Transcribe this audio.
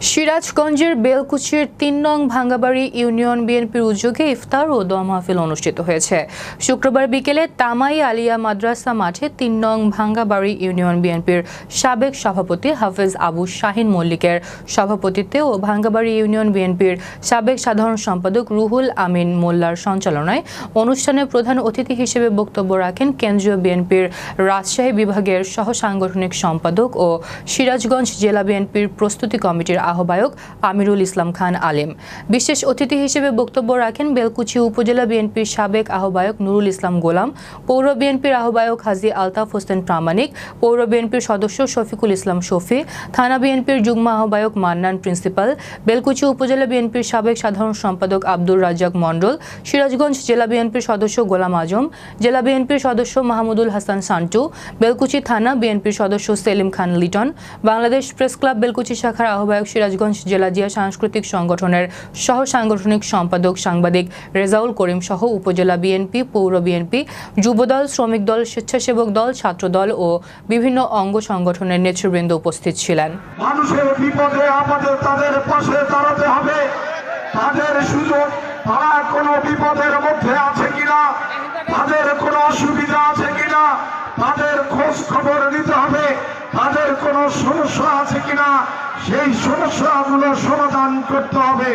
সিরাজগঞ্জের বেলকুচির তিন নং ভাঙ্গাবাড়ি ইউনিয়ন বিএনপির উদ্যোগে ইফতার ও দোয়া মাহফিল অনুষ্ঠিত হয়েছে। শুক্রবার বিকেলে তামাই আলিয়া মাদ্রাসা মাঠে তিন নং ভাঙ্গাবাড়ি ইউনিয়ন বিএনপির সাবেক সভাপতি হাফেজ আবু শাহিন মল্লিকের সভাপতিত্বে ও ভাঙ্গাবাড়ি ইউনিয়ন বিএনপির সাবেক সাধারণ সম্পাদক রুহুল আমিন মোল্লার সঞ্চালনায় অনুষ্ঠানে প্রধান অতিথি হিসেবে বক্তব্য রাখেন কেন্দ্রীয় বিএনপির রাজশাহী বিভাগের সহ সাংগঠনিক সম্পাদক ও সিরাজগঞ্জ জেলা বিএনপির প্রস্তুতি কমিটির আহ্বায়ক আমিরুল ইসলাম খান আলেম। বিশেষ অতিথি হিসেবে বক্তব্য রাখেন বেলকুচি উপজেলা বিএনপির সাবেক আহ্বায়ক নুরুল ইসলাম গোলাম, পৌর বিএনপির আহ্বায়ক হাজি আলতাফ হোসেন প্রামাণিক, পৌর বিএনপির সদস্য শফিকুল ইসলাম শফি, থানা বিএনপির যুগ্ম আহ্বায়ক মান্নান প্রিন্সিপাল, বেলকুচি উপজেলা বিএনপির সাবেক সাধারণ সম্পাদক আব্দুর রাজ্জাক মণ্ডল, সিরাজগঞ্জ জেলা বিএনপির সদস্য গোলাম আজম, জেলা বিএনপির সদস্য মাহমুদুল হাসান সান্টু, বেলকুচি থানা বিএনপির সদস্য সেলিম খান লিটন, বাংলাদেশ প্রেস ক্লাব বেলকুচি শাখার আহ্বায়ক সিরাজগঞ্জ জেলা জিয়া সাংস্কৃতিক সংগঠনের সহ সাংগঠনিক সম্পাদক সাংবাদিক রেজাউল করিম সহ উপজেলা বিএনপি, পৌর বিএনপি, যুবদল, শ্রমিক দল, স্বেচ্ছাসেবক দল ছাত্রদল ও বিভিন্ন অঙ্গ সংগঠনের নেতৃবৃন্দ উপস্থিত ছিলেন। মানুষের বিপদে আপদে তাদের পাশে দাঁড়াতে হবে। তাদের সুযোগ তারা কোনো বিপদের মধ্যে আছে কিনা? তাদের কোনো অসুবিধা আছে কিনা? তাদের খোঁজ খবর নিতে হবে। তাদের কোনো সমস্যা সেই সমস্যাগুলো সমাধান করতে হবে।